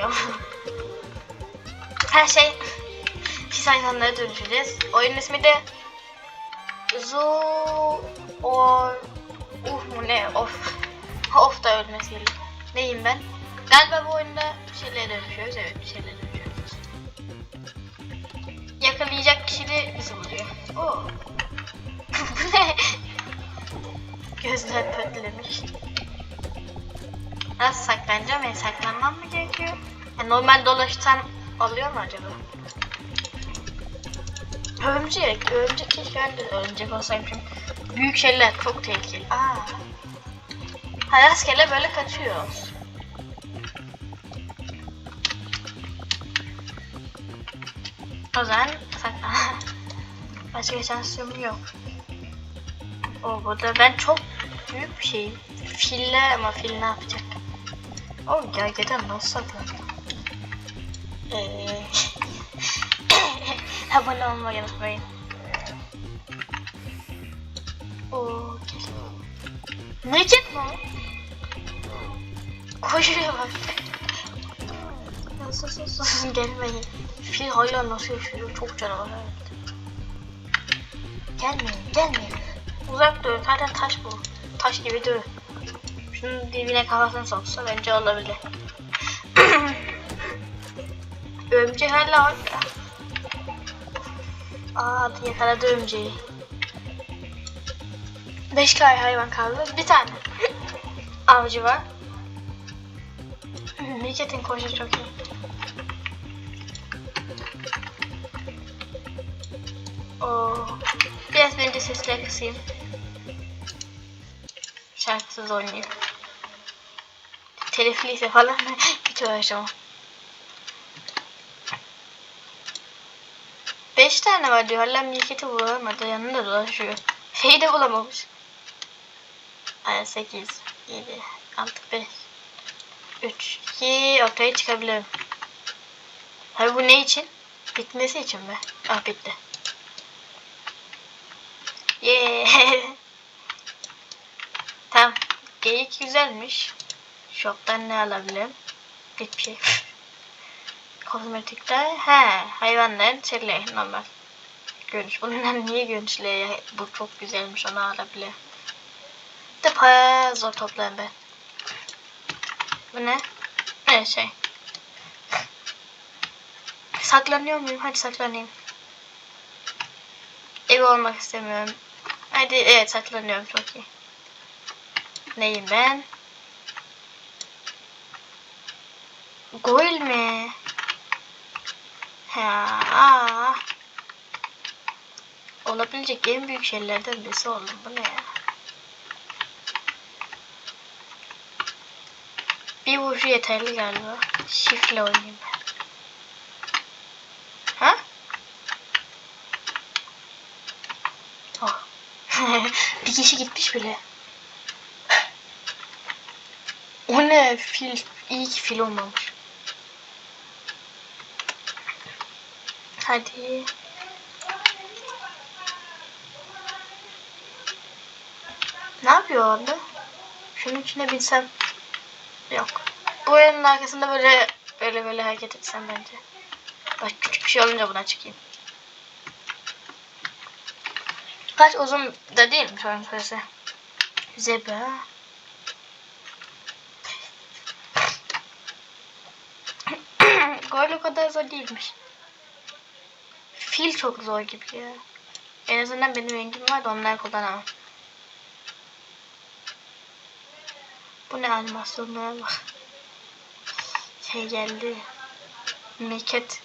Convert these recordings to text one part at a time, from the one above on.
bilmiyorum. Her şey pis hayvanlara dönüşeceğiz. Oyunun ismi de Zoo or Uf mu ne of. Of da ölmesi gerekiyor. Neyim ben? Galiba bu oyunda bir şeylere dönüşüyoruz. Evet bir şeylere dönüşüyoruz. Yakalayacak kişi de bizi buluyor. Oo. bu ne? Gözler pörtlemiş. Nasıl saklanacağım? Yani saklanmam mı gerekiyor? Yani normal dolaşsam oluyor mu acaba? Örümcek, örümcek keşke ben de örümcek olsayım çünkü büyük şeyler çok tehlikeli. Aa. Ha rastgele böyle kaçıyoruz. O zaman saklan. Başka şansım yok. O burada ben çok büyük bir şeyim. Filler ama fil ne yapacak? O gergedan nasıl saklanıyor? Eee... Abone olmayı unutmayın. Oo, mi o? Koşuyor bak. Ya sus sus gelmeyin. Fil hala nasıl yaşıyor? Çok canavar. Gelmeyin gelmeyin. Uzak durun zaten taş bu. Taş gibi dur. Şunun dibine kafasını soksa bence olabilir. Örümcek hala orada. Aa yakaladı örümceği. Beş kare hayvan kaldı. Bir tane. Avcı var. Necet'in koşu çok iyi. Oo. Biraz bence sesleri kısayım. Şarkısız oynayayım. Telifliyse falan hiç uğraşamam. Beş tane var diyor. Hala Milket'i bulamadı. Yanında dolaşıyor. Şeyi de bulamamış. Ay, sekiz, yedi, altı, beş, üç, iki, ortaya çıkabilirim. Hayır bu ne için? Bitmesi için mi? Ah bitti. Yeah. tamam. Geyik güzelmiş. Shop'tan ne alabilirim? Hiçbir şey. Kozmetikler. He. Hayvanların şeyleri normal. Görünüş. Bundan niye görünüşle ya? Bu çok güzelmiş. Onu alabilirim. De para zor toplarım ben. Bu ne? Evet şey. Saklanıyor muyum? Hadi saklanayım. Ev olmak istemiyorum. Hadi evet saklanıyorum çok iyi. Neyim ben? Goril mi? Ha. Olabilecek en büyük şeylerden birisi oldum. Bu ne ya? Bir vuruşu yeterli galiba. Şifle oynayayım ben. Ha? Oh. bir kişi gitmiş bile. O ne? Fil. İyi ki fil olmamış. Hadi. Ne yapıyor orada? Şunun içine binsem. Yok. Bu oyunun arkasında böyle böyle böyle hareket etsem bence. Bak küçük bir şey olunca buna çıkayım. Kaç uzun da değil mi sorun süresi? Zebra. Gol o kadar zor değilmiş. Fil çok zor gibi ya. En azından benim rengim var da onlar kullanamam. Bu ne animasyonlara bak. Şey geldi. Meket.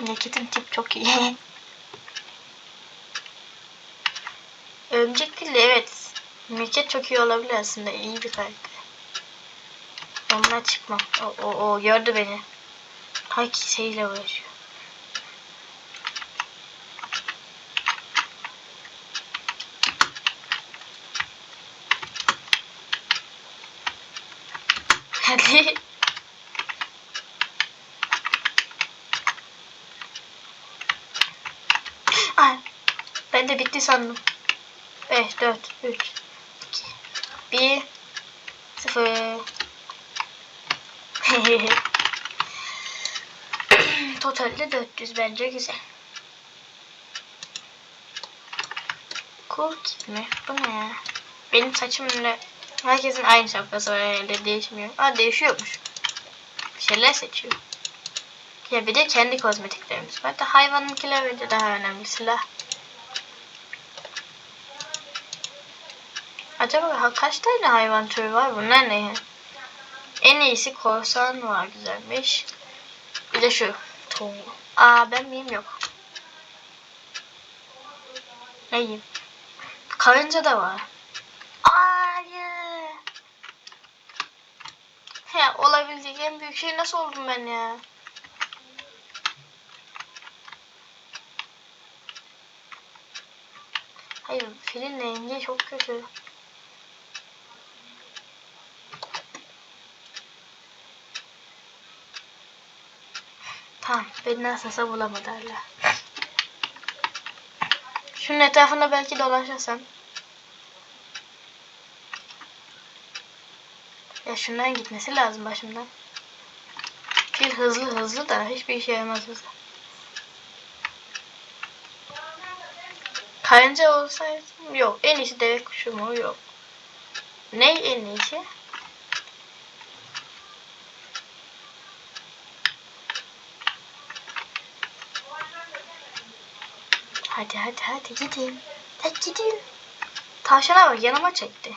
Meket'in tip çok iyi. Örümcek değil de evet. Meket çok iyi olabilir aslında. İyi bir karakter. Onunla çıkmam. O, o, o gördü beni. Hangi şeyle uğraşıyor. Hadi. Ay, ben de bitti sandım. 5, 4, 3, 2, 1, 0. Totalde 400 bence güzel. Cool mi? Bu ne ya? Benim saçımla herkesin aynı şapkası var herhalde değişmiyor. Aa değişiyormuş. Bir şeyler seçiyor. Ya bir de kendi kozmetiklerimiz var. Da hayvanınkiler bence daha önemli silah. Acaba kaç tane hayvan türü var? Bunlar ne? En iyisi korsan var güzelmiş. Bir de şu. Toğu. Aa ben miyim yok. Neyim? Karınca da var. Hayır. He olabilecek en büyük şey nasıl oldum ben ya? Hayır filin rengi çok kötü. Tamam beni nasılsa bulamadı hala. Şunun etrafında belki dolaşırsam. Ya şundan gitmesi lazım başımdan. Fil hızlı hızlı da hiçbir işe yaramaz hızlı. Karınca olsaydı yok. En iyisi deve kuşu mu? Yok. Ne en iyisi? Hadi hadi hadi gidin. Hadi gidin. Tavşana bak yanıma çekti.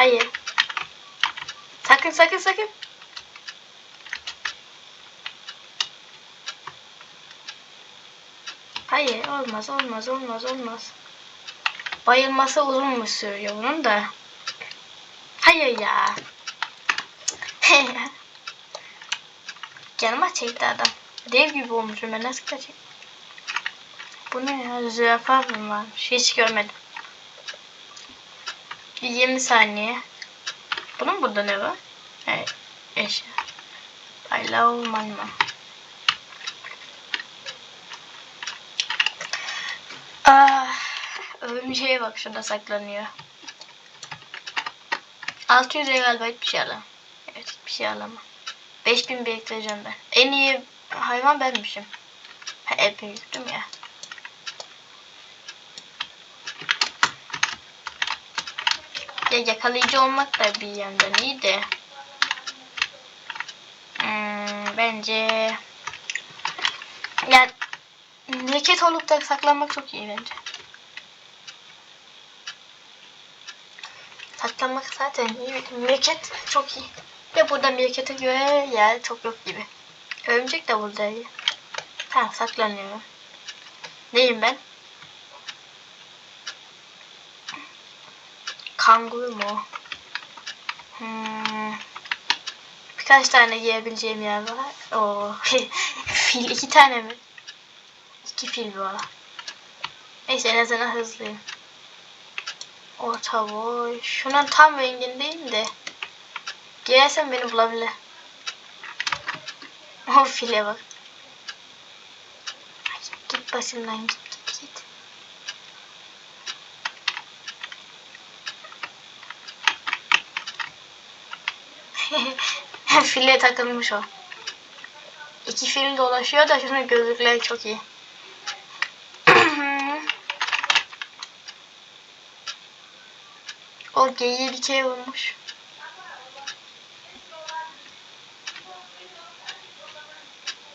Hayır. Sakın. Hayır olmaz olmaz olmaz olmaz. Bayılması uzun mu sürüyor bunun da. Hayır ya. Canıma çekti adam. Dev gibi olmuşum ben nasıl kaçayım? Bu ne ya? Zürafa mı varmış? Hiç görmedim. 20 saniye. Bunun burada ne var? Eşya. Paylav manma. Ah, örümceğe bak şurada saklanıyor. 600 lira galiba hiçbir şey alamam. Evet hiçbir şey alamam. 5000 biriktireceğim ben. En iyi hayvan benmişim. Ha, hep büyüktüm ya. Ya yakalayıcı olmak da bir yandan iyi de. Hmm, bence yani leket olup da saklanmak çok iyi bence. Saklanmak zaten iyi. Mirket çok iyi. Ve burada mirkete göre yer çok yok gibi. Örümcek de burada iyi. Tamam saklanıyorum. Neyim ben? Kanguru mu? Hmm. Birkaç tane giyebileceğim yer var. Oo. fil iki tane mi? İki fil var. Neyse en azından hızlıyım. Orta boy. Şunun tam rengindeyim de. Giyersem beni bulabilir. O file bak. Git başımdan git. File takılmış o. İki fil dolaşıyor da şunun gözlükleri çok iyi. o geyiği dikeye vurmuş.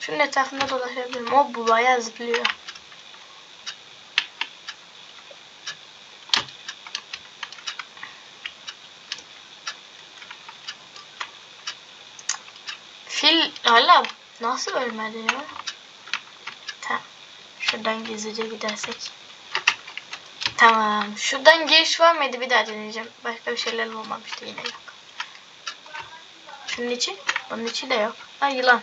Şunun etrafında dolaşabilirim. O bu bayağı zıplıyor. Fil hala nasıl ölmedi ya? Tamam. Şuradan gizlice gidersek. Tamam. Şuradan giriş var mıydı? Bir daha deneyeceğim. Başka bir şeyler olmamıştı yine yok. Şunun içi? Bunun içi de yok. Ha yılan.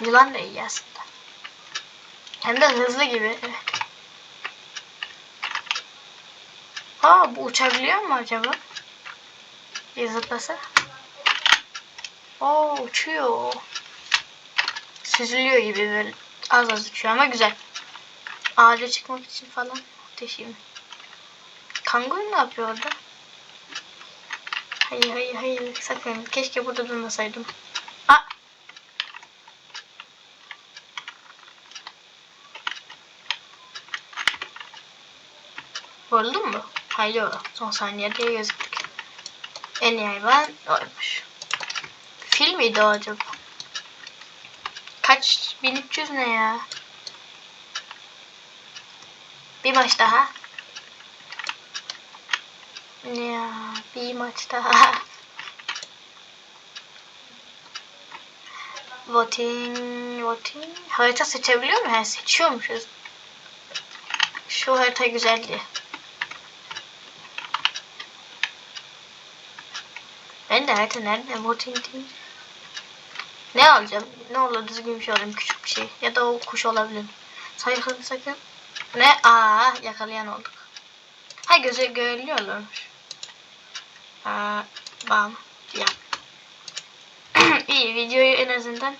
Yılan da iyi aslında. Hem de hızlı gibi. Evet. Aa bu uçabiliyor mu acaba? Bir zıplasa. Oo uçuyor. Süzülüyor gibi böyle az az uçuyor ama güzel. Ağaca çıkmak için falan. Ateşim. Kanguru ne yapıyor orada? Hayır hayır hayır sakın. Keşke burada durmasaydım. Aa! Vuruldun mu? Hayır o. Son saniyede gözüktük. En iyi hayvan oymuş. Fil miydi o acaba? Kaç? 1300 ne ya? Bir maç daha. Ya bir maç daha. Voting, voting. Harita seçebiliyor mu? He seçiyormuşuz. Şu harita güzeldi. Ben de harita nerede? Voting değil. Ne alacağım? Ne olur düzgün bir şey alayım. Küçük bir şey. Ya da o kuş olabilir. Sakın sakın. Ne? Aa yakalayan olduk. Ha göze görülüyorlarmış. Aa, bam. Ya. İyi videoyu en azından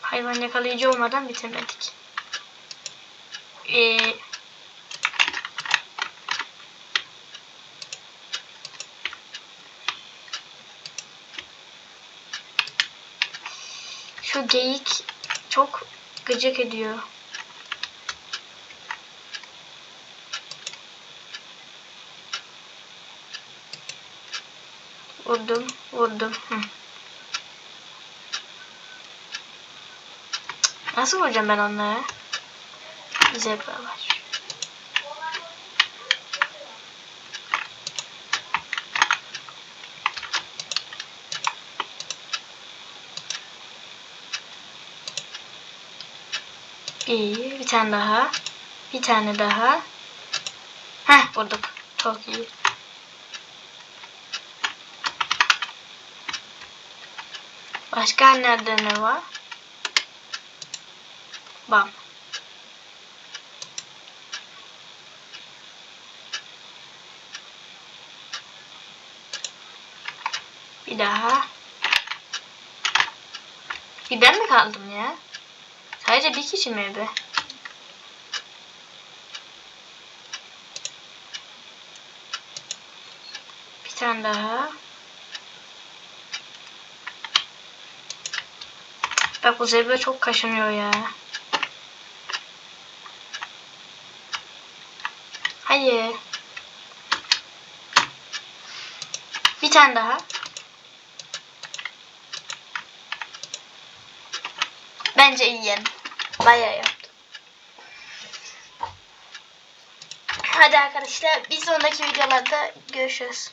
hayvan yakalayıcı olmadan bitirmedik. Ee, şu geyik çok gıcık ediyor. Vurdum, vurdum. Nasıl vuracağım ben onları? Zebra var. Bir, bir tane daha. Bir tane daha. Heh, vurduk. Çok iyi. Başka nerede ne var? Bam. Bir daha. Bir ben mi kaldım ya? Sadece bir kişi mi be? Bir tane daha. Bak bu zebra çok kaşınıyor ya. Hayır. Bir tane daha. Bence iyi yedim. Bayağı yaptım. Hadi arkadaşlar bir sonraki videolarda görüşürüz.